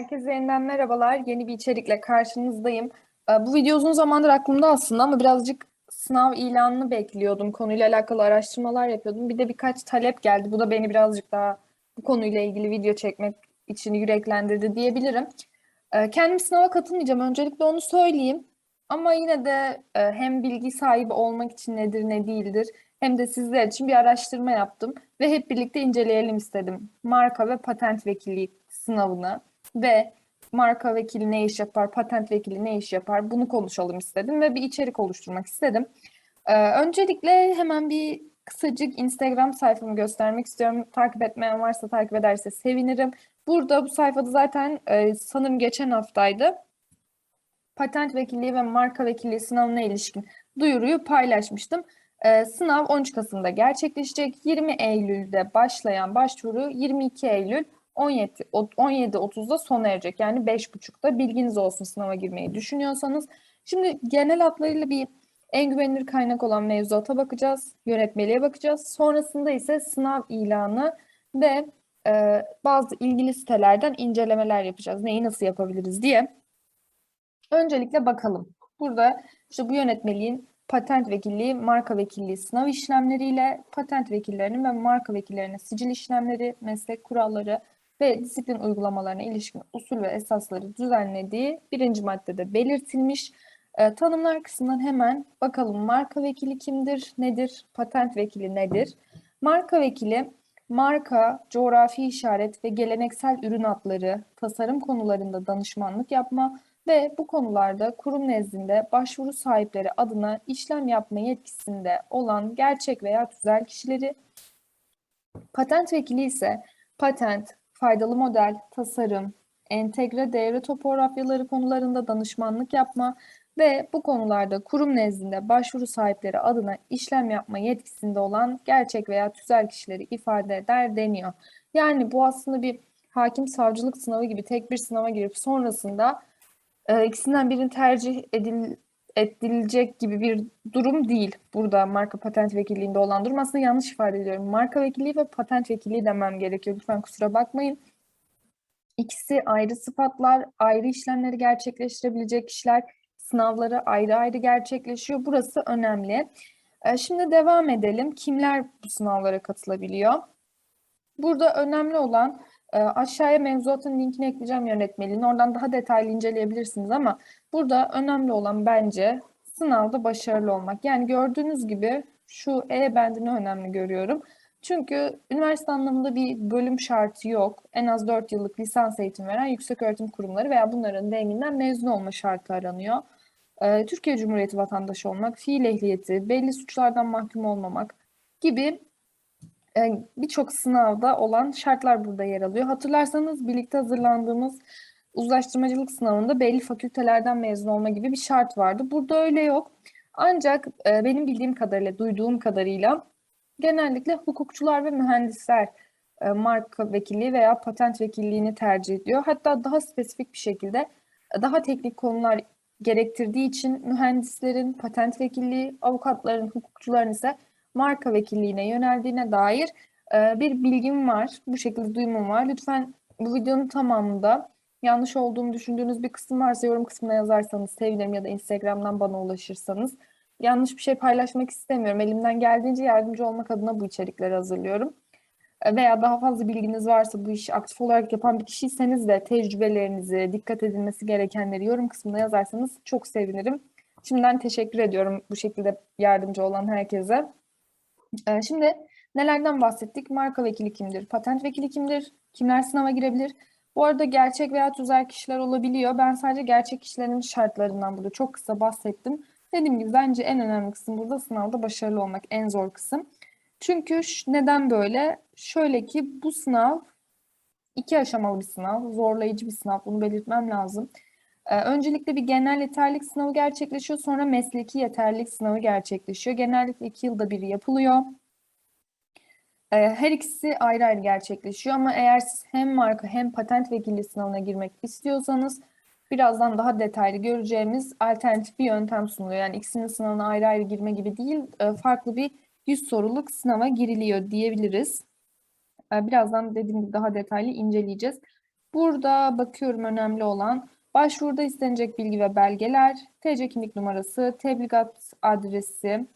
Herkese yeniden merhabalar. Yeni bir içerikle karşınızdayım. Ee, Bu video uzun zamandır aklımda aslında ama birazcık sınav ilanını bekliyordum. Konuyla alakalı araştırmalar yapıyordum. Bir de birkaç talep geldi. Bu da beni birazcık daha bu konuyla ilgili video çekmek için yüreklendirdi diyebilirim. Ee, Kendim sınava katılmayacağım. Öncelikle onu söyleyeyim. Ama yine de e, hem bilgi sahibi olmak için nedir ne değildir hem de sizler için bir araştırma yaptım ve hep birlikte inceleyelim istedim. Marka ve patent vekilliği sınavını ve marka vekili ne iş yapar, patent vekili ne iş yapar bunu konuşalım istedim ve bir içerik oluşturmak istedim. Ee, öncelikle hemen bir kısacık Instagram sayfamı göstermek istiyorum. Takip etmeyen varsa takip ederse sevinirim. Burada bu sayfada zaten e, sanırım geçen haftaydı patent vekilliği ve marka vekilliği sınavına ilişkin duyuruyu paylaşmıştım. Ee, sınav 13 Kasım'da gerçekleşecek. 20 Eylül'de başlayan başvuru 22 Eylül 17 17.30'da sona erecek. Yani 5.30'da bilginiz olsun sınava girmeyi düşünüyorsanız. Şimdi genel hatlarıyla bir en güvenilir kaynak olan mevzuata bakacağız. Yönetmeliğe bakacağız. Sonrasında ise sınav ilanı ve e, bazı ilgili sitelerden incelemeler yapacağız. Neyi nasıl yapabiliriz diye. Öncelikle bakalım. Burada işte bu yönetmeliğin patent vekilliği, marka vekilliği sınav işlemleriyle patent vekillerinin ve marka vekillerinin sicil işlemleri, meslek kuralları ve disiplin uygulamalarına ilişkin usul ve esasları düzenlediği birinci maddede belirtilmiş. E, tanımlar kısmından hemen bakalım marka vekili kimdir, nedir, patent vekili nedir? Marka vekili marka, coğrafi işaret ve geleneksel ürün adları, tasarım konularında danışmanlık yapma, ve bu konularda kurum nezdinde başvuru sahipleri adına işlem yapma yetkisinde olan gerçek veya tüzel kişileri, patent vekili ise patent, faydalı model, tasarım, entegre devre topografyaları konularında danışmanlık yapma ve bu konularda kurum nezdinde başvuru sahipleri adına işlem yapma yetkisinde olan gerçek veya tüzel kişileri ifade eder deniyor. Yani bu aslında bir hakim savcılık sınavı gibi tek bir sınava girip sonrasında e, ikisinden birini tercih edil, edilecek gibi bir durum değil. Burada marka patent vekilliğinde olan durum aslında yanlış ifade ediyorum. Marka vekilliği ve patent vekilliği demem gerekiyor. Lütfen kusura bakmayın. İkisi ayrı sıfatlar, ayrı işlemleri gerçekleştirebilecek kişiler, sınavları ayrı ayrı gerçekleşiyor. Burası önemli. E, şimdi devam edelim. Kimler bu sınavlara katılabiliyor? Burada önemli olan e, aşağıya mevzuatın linkini ekleyeceğim yönetmeliğini. Oradan daha detaylı inceleyebilirsiniz ama burada önemli olan bence sınavda başarılı olmak. Yani gördüğünüz gibi şu E bendini önemli görüyorum. Çünkü üniversite anlamında bir bölüm şartı yok. En az 4 yıllık lisans eğitim veren yükseköğretim kurumları veya bunların denginden mezun olma şartı aranıyor. Ee, Türkiye Cumhuriyeti vatandaşı olmak, fiil ehliyeti, belli suçlardan mahkum olmamak gibi e, birçok sınavda olan şartlar burada yer alıyor. Hatırlarsanız birlikte hazırlandığımız uzlaştırmacılık sınavında belli fakültelerden mezun olma gibi bir şart vardı. Burada öyle yok. Ancak e, benim bildiğim kadarıyla, duyduğum kadarıyla genellikle hukukçular ve mühendisler e, marka vekilliği veya patent vekilliğini tercih ediyor. Hatta daha spesifik bir şekilde daha teknik konular gerektirdiği için mühendislerin patent vekilliği, avukatların, hukukçuların ise marka vekilliğine yöneldiğine dair e, bir bilgim var. Bu şekilde duyumum var. Lütfen bu videonun tamamında yanlış olduğumu düşündüğünüz bir kısım varsa yorum kısmına yazarsanız sevinirim ya da Instagram'dan bana ulaşırsanız. Yanlış bir şey paylaşmak istemiyorum. Elimden geldiğince yardımcı olmak adına bu içerikleri hazırlıyorum. E, veya daha fazla bilginiz varsa bu işi aktif olarak yapan bir kişiyseniz de tecrübelerinizi, dikkat edilmesi gerekenleri yorum kısmına yazarsanız çok sevinirim. Şimdiden teşekkür ediyorum bu şekilde yardımcı olan herkese. Ee, şimdi nelerden bahsettik? Marka vekili kimdir? Patent vekili kimdir? Kimler sınava girebilir? Bu arada gerçek veya tüzel kişiler olabiliyor. Ben sadece gerçek kişilerin şartlarından burada çok kısa bahsettim. Dediğim gibi bence en önemli kısım burada sınavda başarılı olmak en zor kısım. Çünkü neden böyle? Şöyle ki bu sınav iki aşamalı bir sınav, zorlayıcı bir sınav. Bunu belirtmem lazım. Ee, öncelikle bir genel yeterlilik sınavı gerçekleşiyor. Sonra mesleki yeterlilik sınavı gerçekleşiyor. Genellikle iki yılda bir yapılıyor. Ee, her ikisi ayrı ayrı gerçekleşiyor ama eğer siz hem marka hem patent vekilliği sınavına girmek istiyorsanız birazdan daha detaylı göreceğimiz alternatif bir yöntem sunuluyor. Yani ikisinin sınavına ayrı ayrı girme gibi değil, e, farklı bir 100 soruluk sınava giriliyor diyebiliriz. Ee, birazdan dediğim gibi daha detaylı inceleyeceğiz. Burada bakıyorum önemli olan başvuruda istenecek bilgi ve belgeler, TC kimlik numarası, tebligat adresi,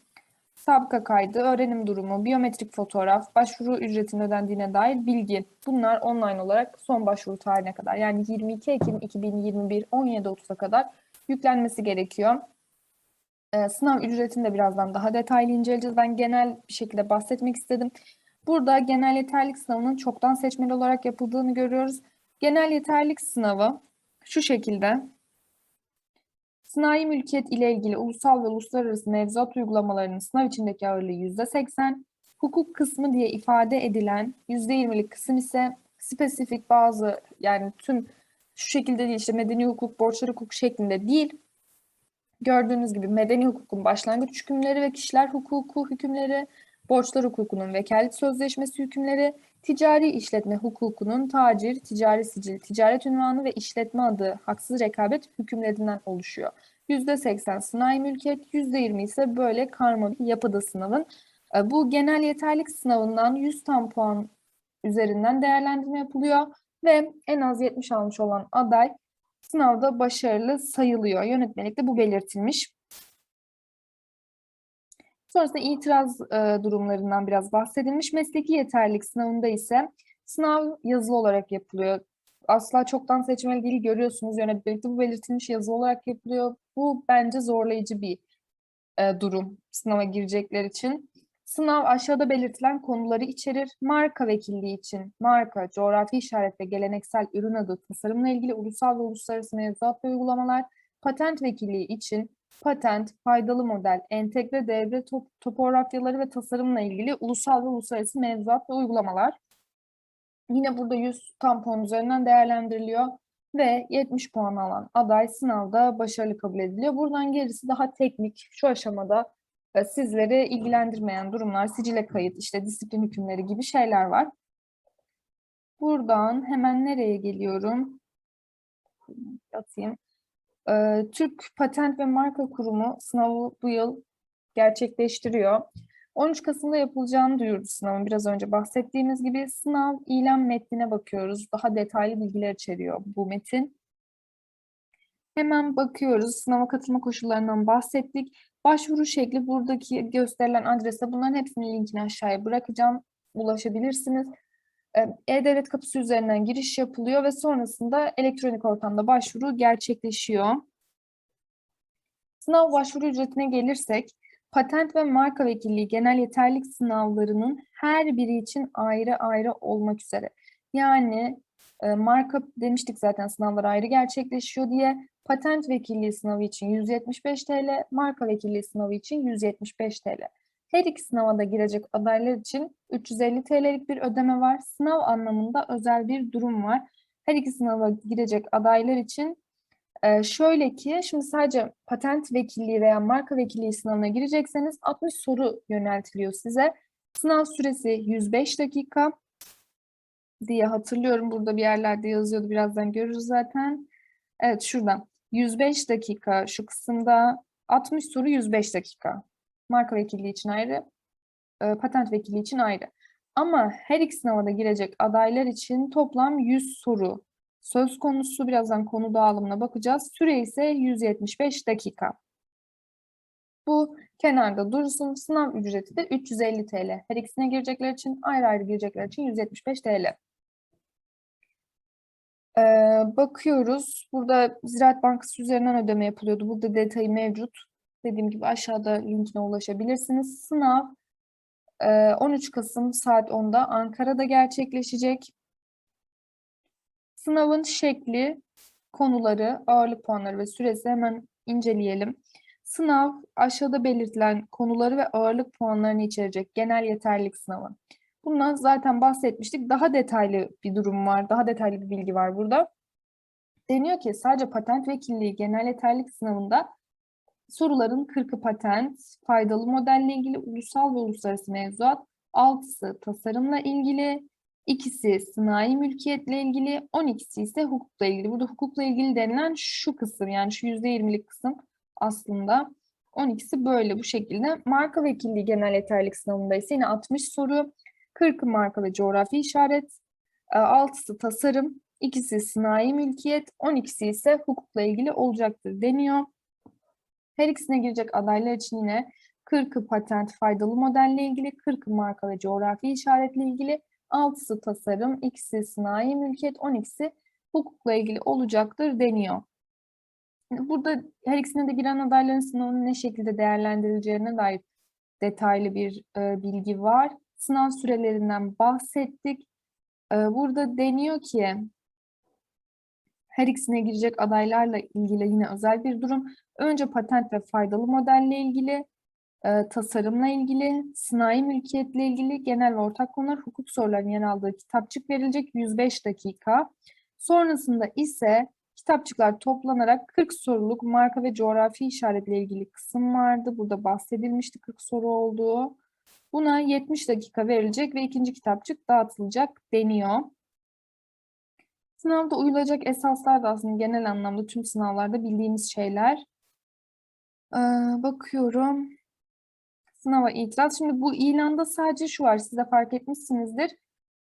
sabıka kaydı, öğrenim durumu, biyometrik fotoğraf, başvuru ücretinin ödendiğine dair bilgi. Bunlar online olarak son başvuru tarihine kadar yani 22 Ekim 2021 17.30'a kadar yüklenmesi gerekiyor. Ee, sınav ücretini de birazdan daha detaylı inceleyeceğiz. Ben genel bir şekilde bahsetmek istedim. Burada genel yeterlilik sınavının çoktan seçmeli olarak yapıldığını görüyoruz. Genel yeterlilik sınavı şu şekilde. Sanayi mülkiyet ile ilgili ulusal ve uluslararası mevzuat uygulamalarının sınav içindeki ağırlığı %80, hukuk kısmı diye ifade edilen %20'lik kısım ise spesifik bazı yani tüm şu şekilde değil işte medeni hukuk, borçlar hukuk şeklinde değil. Gördüğünüz gibi medeni hukukun başlangıç hükümleri ve kişiler hukuku hükümleri, borçlar hukukunun vekalet sözleşmesi hükümleri, ticari işletme hukukunun tacir, ticari sicil, ticaret ünvanı ve işletme adı haksız rekabet hükümlerinden oluşuyor. %80 sanayi mülkiyet, %20 ise böyle karma bir yapıda sınavın. E, Bu genel yeterlik sınavından 100 tam puan üzerinden değerlendirme yapılıyor ve en az 70 almış olan aday sınavda başarılı sayılıyor. Yönetmelikte bu belirtilmiş. Sonrasında itiraz e, durumlarından biraz bahsedilmiş. Mesleki yeterlilik sınavında ise sınav yazılı olarak yapılıyor. Asla çoktan seçmeli değil görüyorsunuz yönetmelikte bu belirtilmiş yazılı olarak yapılıyor. Bu bence zorlayıcı bir e, durum sınava girecekler için. Sınav aşağıda belirtilen konuları içerir. Marka vekilliği için marka, coğrafi işaret ve geleneksel ürün adı tasarımla ilgili ulusal ve uluslararası mevzuat ve uygulamalar, patent vekilliği için patent, faydalı model, entegre devre top- topografyaları ve tasarımla ilgili ulusal ve uluslararası mevzuat ve uygulamalar. Yine burada 100 tam puan üzerinden değerlendiriliyor ve 70 puan alan aday sınavda başarılı kabul ediliyor. Buradan gerisi daha teknik şu aşamada e, sizleri ilgilendirmeyen durumlar, sicile kayıt, işte disiplin hükümleri gibi şeyler var. Buradan hemen nereye geliyorum? Atayım. Ee, Türk Patent ve Marka Kurumu sınavı bu yıl gerçekleştiriyor. 13 Kasım'da yapılacağını duyurdu sınavın. Biraz önce bahsettiğimiz gibi sınav ilan metnine bakıyoruz. Daha detaylı bilgiler içeriyor bu metin. Hemen bakıyoruz. Sınava katılma koşullarından bahsettik. Başvuru şekli buradaki gösterilen adrese bunların hepsinin linkini aşağıya bırakacağım. Ulaşabilirsiniz. Ee, E-Devlet kapısı üzerinden giriş yapılıyor ve sonrasında elektronik ortamda başvuru gerçekleşiyor. Sınav başvuru ücretine gelirsek, patent ve marka vekilliği genel yeterlilik sınavlarının her biri için ayrı ayrı olmak üzere. Yani e, marka demiştik zaten sınavlar ayrı gerçekleşiyor diye. Patent vekilliği sınavı için 175 TL, marka vekilliği sınavı için 175 TL. Her iki sınava da girecek adaylar için 350 TL'lik bir ödeme var. Sınav anlamında özel bir durum var. Her iki sınava girecek adaylar için e, şöyle ki şimdi sadece patent vekilliği veya marka vekilliği sınavına girecekseniz 60 soru yöneltiliyor size. Sınav süresi 105 dakika diye hatırlıyorum. Burada bir yerlerde yazıyordu. Birazdan görürüz zaten. Evet şuradan. 105 dakika şu kısımda 60 soru 105 dakika. Marka vekilliği için ayrı, e, patent vekilliği için ayrı. Ama her iki sınava girecek adaylar için toplam 100 soru söz konusu. Birazdan konu dağılımına bakacağız. Süre ise 175 dakika. Bu kenarda dursun. Sınav ücreti de 350 TL. Her ikisine girecekler için ayrı ayrı girecekler için 175 TL. Ee, bakıyoruz. Burada Ziraat Bankası üzerinden ödeme yapılıyordu. Burada detayı mevcut. Dediğim gibi aşağıda linkine ulaşabilirsiniz. Sınav e, 13 Kasım saat 10'da Ankara'da gerçekleşecek. Sınavın şekli, konuları, ağırlık puanları ve süresi hemen inceleyelim. Sınav aşağıda belirtilen konuları ve ağırlık puanlarını içerecek genel yeterlilik sınavı. Bundan zaten bahsetmiştik. Daha detaylı bir durum var, daha detaylı bir bilgi var burada. Deniyor ki sadece patent vekilliği genel yeterlilik sınavında soruların 40'ı patent, faydalı modelle ilgili ulusal ve uluslararası mevzuat, 6'sı tasarımla ilgili, ikisi sanayi mülkiyetle ilgili, 12'si ise hukukla ilgili. Burada hukukla ilgili denilen şu kısım yani şu %20'lik kısım aslında 12'si böyle bu şekilde. Marka vekilliği genel yeterlilik sınavında ise yine 60 soru, 40'ı marka ve coğrafi işaret, 6'sı tasarım, ikisi sınai mülkiyet, 12'si ise hukukla ilgili olacaktır deniyor. Her ikisine girecek adaylar için yine 40'ı patent faydalı modelle ilgili, 40'ı marka ve coğrafi işaretle ilgili, 6'sı tasarım, ikisi sınai mülkiyet, 12'si hukukla ilgili olacaktır deniyor. Burada her ikisine de giren adayların sınavının ne şekilde değerlendirileceğine dair detaylı bir e, bilgi var. Sınav sürelerinden bahsettik. E, burada deniyor ki her ikisine girecek adaylarla ilgili yine özel bir durum. Önce patent ve faydalı modelle ilgili, e, tasarımla ilgili, sınai mülkiyetle ilgili genel ve ortak konular, hukuk sorularının yer aldığı kitapçık verilecek 105 dakika. Sonrasında ise kitapçıklar toplanarak 40 soruluk marka ve coğrafi işaretle ilgili kısım vardı. Burada bahsedilmişti 40 soru olduğu. Buna 70 dakika verilecek ve ikinci kitapçık dağıtılacak deniyor. Sınavda uyulacak esaslar da aslında genel anlamda tüm sınavlarda bildiğimiz şeyler. Ee, bakıyorum. Sınava itiraz. Şimdi bu ilanda sadece şu var. Siz de fark etmişsinizdir.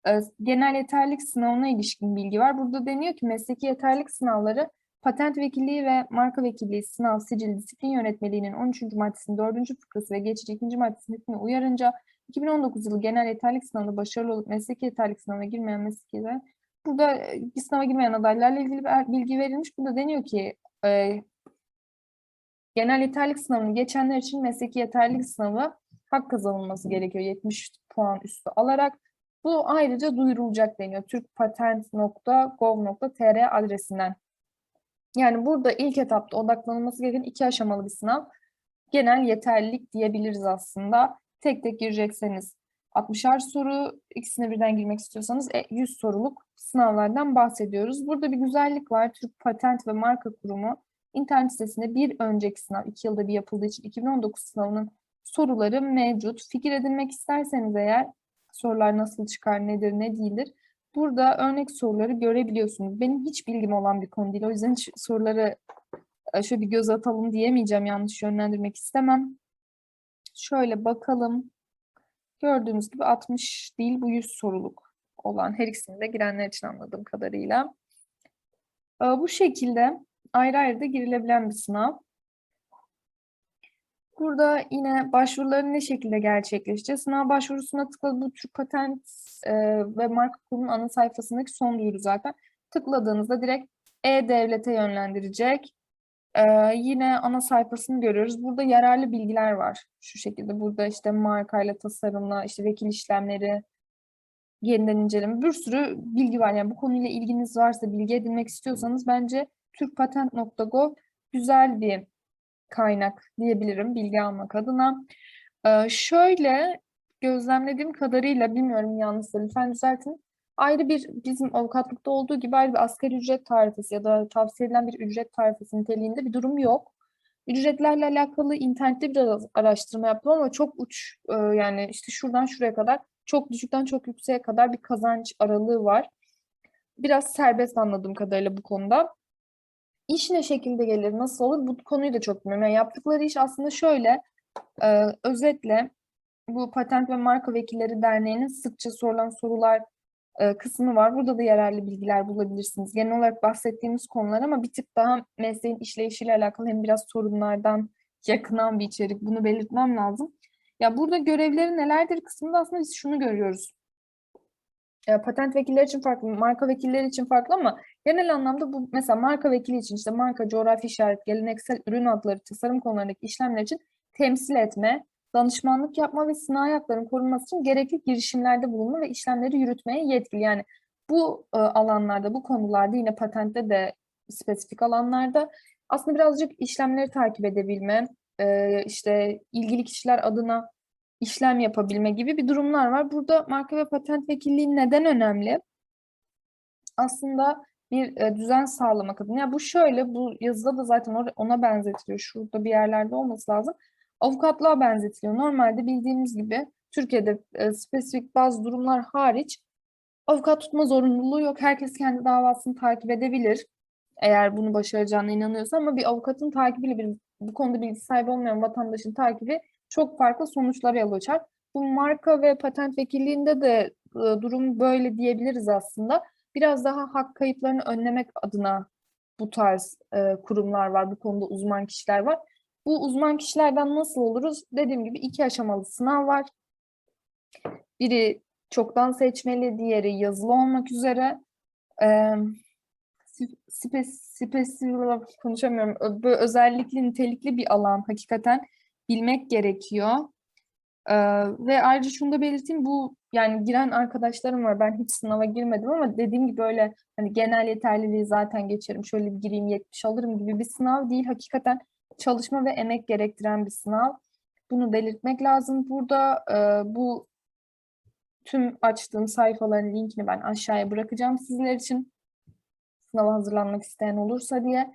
Ee, genel yeterlilik sınavına ilişkin bilgi var. Burada deniyor ki mesleki yeterlilik sınavları patent vekilliği ve marka vekilliği sınav sicil disiplin yönetmeliğinin 13. maddesinin 4. fıkrası ve geçici 2. maddesinin hükmüne uyarınca 2019 yılı genel yeterlilik sınavında başarılı olup mesleki yeterlilik sınavına girmeyen mesleki Burada e, sınava girmeyen adaylarla ilgili bir bilgi verilmiş. Burada deniyor ki e, genel yeterlilik sınavını geçenler için mesleki yeterlilik sınavı hak kazanılması gerekiyor 70 puan üstü alarak. Bu ayrıca duyurulacak deniyor türkpatent.gov.tr adresinden. Yani burada ilk etapta odaklanılması gereken iki aşamalı bir sınav. Genel yeterlilik diyebiliriz aslında. Tek tek girecekseniz 60'ar soru, ikisine birden girmek istiyorsanız 100 soruluk sınavlardan bahsediyoruz. Burada bir güzellik var. Türk Patent ve Marka Kurumu internet sitesinde bir önceki sınav, iki yılda bir yapıldığı için 2019 sınavının soruları mevcut. Fikir edinmek isterseniz eğer sorular nasıl çıkar, nedir, ne değildir. Burada örnek soruları görebiliyorsunuz. Benim hiç bilgim olan bir konu değil. O yüzden hiç soruları e, şöyle bir göz atalım diyemeyeceğim. Yanlış yönlendirmek istemem. Şöyle bakalım. Gördüğünüz gibi 60 değil bu 100 soruluk olan her ikisinde girenler için anladığım kadarıyla. E, bu şekilde ayrı ayrı da girilebilen bir sınav. Burada yine başvuruların ne şekilde gerçekleşecek? Sınav başvurusuna tıkladı. Bu Türk Patent e, ve Marka Kurumu'nun ana sayfasındaki son duyuru zaten. Tıkladığınızda direkt E-Devlet'e yönlendirecek. Yine ana sayfasını görüyoruz. Burada yararlı bilgiler var. Şu şekilde burada işte markayla tasarımla, işte vekil işlemleri, yeniden inceleme. Bir sürü bilgi var. Yani bu konuyla ilginiz varsa, bilgi edinmek istiyorsanız bence türkpatent.gov güzel bir kaynak diyebilirim bilgi almak adına. Ee, şöyle gözlemlediğim kadarıyla bilmiyorum yanlışsa lütfen düzeltin. Ayrı bir bizim avukatlıkta olduğu gibi ayrı bir asgari ücret tarifesi ya da tavsiye edilen bir ücret tarifesi niteliğinde bir durum yok. Ücretlerle alakalı internette biraz araştırma yaptım ama çok uç e, yani işte şuradan şuraya kadar çok düşükten çok yükseğe kadar bir kazanç aralığı var. Biraz serbest anladığım kadarıyla bu konuda. İş ne şekilde gelir, nasıl olur bu konuyu da çok bilmiyorum. Yani yaptıkları iş aslında şöyle, e, özetle bu Patent ve Marka Vekilleri Derneği'nin sıkça sorulan sorular e, kısmı var. Burada da yararlı bilgiler bulabilirsiniz. Genel olarak bahsettiğimiz konular ama bir tık daha mesleğin işleyişiyle alakalı hem biraz sorunlardan yakınan bir içerik. Bunu belirtmem lazım. Ya burada görevleri nelerdir kısmında aslında biz şunu görüyoruz. E, patent vekilleri için farklı, marka vekilleri için farklı ama genel anlamda bu mesela marka vekili için işte marka, coğrafi işaret, geleneksel ürün adları, tasarım konularındaki işlemler için temsil etme, danışmanlık yapma ve sınai hakların korunması için gerekli girişimlerde bulunma ve işlemleri yürütmeye yetkili. Yani bu e, alanlarda, bu konularda yine patentte de spesifik alanlarda aslında birazcık işlemleri takip edebilme, e, işte ilgili kişiler adına işlem yapabilme gibi bir durumlar var. Burada marka ve patent vekilliği neden önemli? Aslında bir e, düzen sağlamak adına. Ya bu şöyle, bu yazıda da zaten ona benzetiliyor. Şurada bir yerlerde olması lazım. Avukatlığa benzetiliyor. Normalde bildiğimiz gibi Türkiye'de e, spesifik bazı durumlar hariç avukat tutma zorunluluğu yok. Herkes kendi davasını takip edebilir. Eğer bunu başaracağına inanıyorsa ama bir avukatın takibiyle bir bu konuda bilgi sahibi olmayan vatandaşın takibi çok farklı sonuçlara yol açar. Bu marka ve patent vekilliğinde de e, durum böyle diyebiliriz aslında. biraz daha hak kayıplarını önlemek adına bu tarz e, kurumlar var, bu konuda uzman kişiler var. Bu uzman kişilerden nasıl oluruz? Dediğim gibi iki aşamalı sınav var. Biri çoktan seçmeli, diğeri yazılı olmak üzere. Ee, spe, spesifik konuşamıyorum. Böyle özellikli, nitelikli bir alan hakikaten bilmek gerekiyor. Ee, ve ayrıca şunu da belirteyim bu yani giren arkadaşlarım var. Ben hiç sınava girmedim ama dediğim gibi böyle hani genel yeterliliği zaten geçerim. Şöyle bir gireyim 70 alırım gibi bir sınav değil. Hakikaten çalışma ve emek gerektiren bir sınav. Bunu belirtmek lazım. Burada e, bu tüm açtığım sayfaların linkini ben aşağıya bırakacağım sizler için. Sınava hazırlanmak isteyen olursa diye.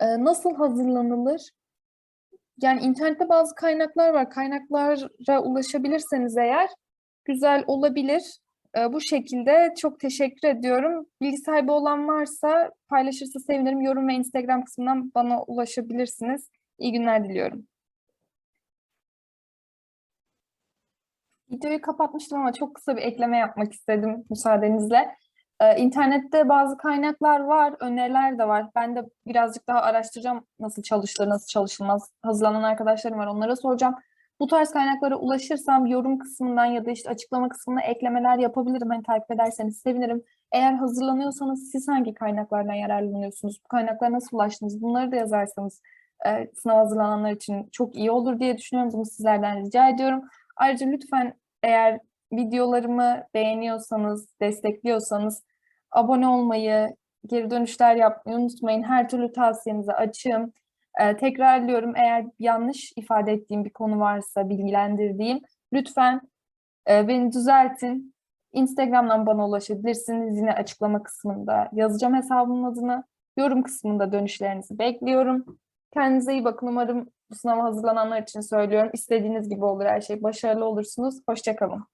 E, nasıl hazırlanılır? Yani internette bazı kaynaklar var. Kaynaklara ulaşabilirseniz eğer güzel olabilir. E, bu şekilde çok teşekkür ediyorum. Bilgi sahibi olan varsa paylaşırsa sevinirim. Yorum ve Instagram kısmından bana ulaşabilirsiniz. İyi günler diliyorum. Videoyu kapatmıştım ama çok kısa bir ekleme yapmak istedim müsaadenizle. Ee, internette bazı kaynaklar var, öneriler de var. Ben de birazcık daha araştıracağım nasıl çalışılır, nasıl çalışılmaz. Hazırlanan arkadaşlarım var, onlara soracağım. Bu tarz kaynaklara ulaşırsam yorum kısmından ya da işte açıklama kısmına eklemeler yapabilirim. Hani takip ederseniz sevinirim. Eğer hazırlanıyorsanız siz hangi kaynaklardan yararlanıyorsunuz? Bu kaynaklara nasıl ulaştınız? Bunları da yazarsanız e, sınav hazırlananlar için çok iyi olur diye düşünüyorum. Bunu sizlerden rica ediyorum. Ayrıca lütfen eğer videolarımı beğeniyorsanız, destekliyorsanız abone olmayı, geri dönüşler yapmayı unutmayın. Her türlü tavsiyenize açığım. Ee, tekrarlıyorum eğer yanlış ifade ettiğim bir konu varsa bilgilendirdiğim lütfen e, beni düzeltin. Instagram'dan bana ulaşabilirsiniz. Yine açıklama kısmında yazacağım hesabımın adını. Yorum kısmında dönüşlerinizi bekliyorum. Kendinize iyi bakın. Umarım bu sınava hazırlananlar için söylüyorum. İstediğiniz gibi olur her şey. Başarılı olursunuz. Hoşçakalın.